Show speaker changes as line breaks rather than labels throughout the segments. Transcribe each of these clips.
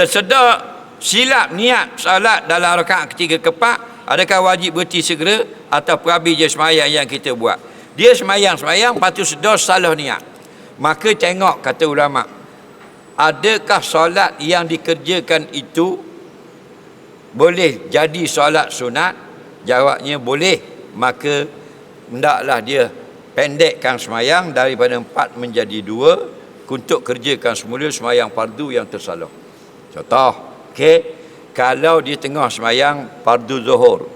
tersedak silap niat salat dalam rakaat ketiga keempat adakah wajib berhenti segera atau habis je semayang yang kita buat? Dia semayang-semayang patut sedar salah niat. Maka tengok kata ulama adakah solat yang dikerjakan itu boleh jadi solat sunat? Jawabnya boleh. Maka hendaklah dia pendekkan semayang daripada empat menjadi dua untuk kerjakan semula semayang fardu yang tersalah. Contoh, okey, kalau di tengah semayang fardu zuhur,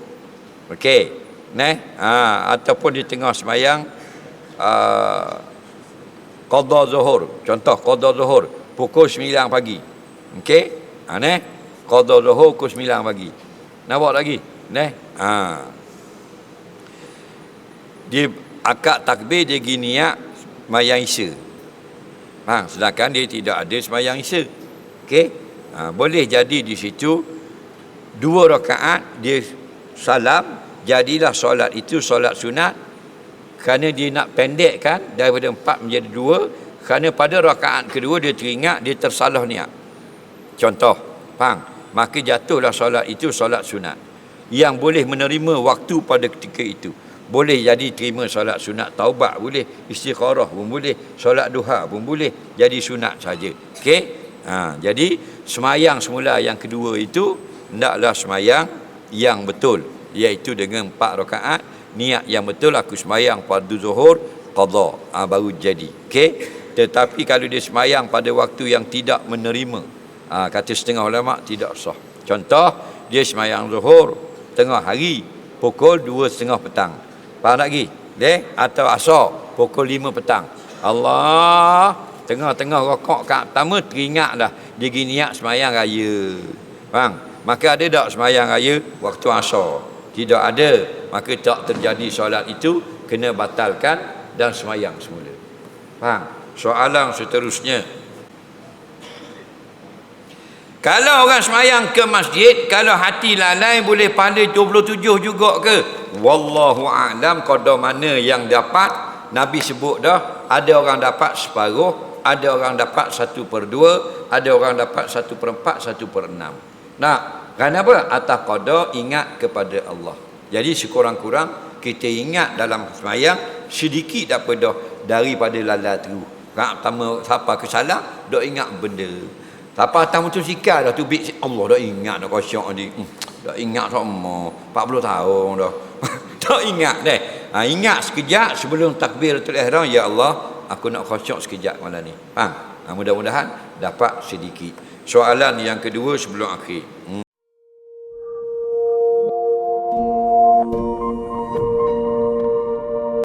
okey, ne, ha, ataupun di tengah semayang uh, qada zuhur, contoh qada zuhur pukul 9 pagi, okey, ha, ne, qada zuhur pukul 9 pagi, nampak lagi, ne, ha. Dia akad takbir dia gini ya, mayang isya. Ha, sedangkan dia tidak ada semayang isya. Okey? Ha, boleh jadi di situ dua rakaat dia salam jadilah solat itu solat sunat kerana dia nak pendekkan daripada empat menjadi dua kerana pada rakaat kedua dia teringat dia tersalah niat. Contoh, faham? Maka jatuhlah solat itu solat sunat yang boleh menerima waktu pada ketika itu boleh jadi terima solat sunat taubat boleh istikharah pun boleh solat duha pun boleh jadi sunat saja okey ha, jadi semayang semula yang kedua itu hendaklah semayang yang betul iaitu dengan empat rakaat. Niat yang betul aku semayang fardu zuhur qada ha, baru jadi. Okey tetapi kalau dia semayang pada waktu yang tidak menerima ha, kata setengah ulama tidak sah. Contoh dia semayang zuhur tengah hari pukul dua setengah petang. Faham lagi? Deh atau asar pukul 5 petang. Allah tengah-tengah rokok kat pertama teringatlah dia gini niat semayang raya. Faham? Maka ada tak semayang raya waktu asar? Tidak ada. Maka tak terjadi solat itu kena batalkan dan semayang semula. Faham? Soalan seterusnya. Kalau orang semayang ke masjid, kalau hati lalai boleh pahala 27 juga ke? Wallahu a'lam qada mana yang dapat Nabi sebut dah ada orang dapat separuh, ada orang dapat satu per dua, ada orang dapat satu per empat, satu per enam. Nah, kenapa? Atas qada ingat kepada Allah. Jadi sekurang-kurang kita ingat dalam semayang sedikit apa daripada lalai tu. Kak pertama siapa kesalah, dok ingat benda. Siapa atas motosikal dah tu Allah dah ingat dah kosong ni. Hmm, ingat sama 40 tahun dah. tak ingat deh. Ha, ingat sekejap sebelum takbiratul ihram ya Allah, aku nak khusyuk sekejap malam ni. Faham? Ha, mudah-mudahan dapat sedikit. Soalan yang kedua sebelum akhir. Hmm.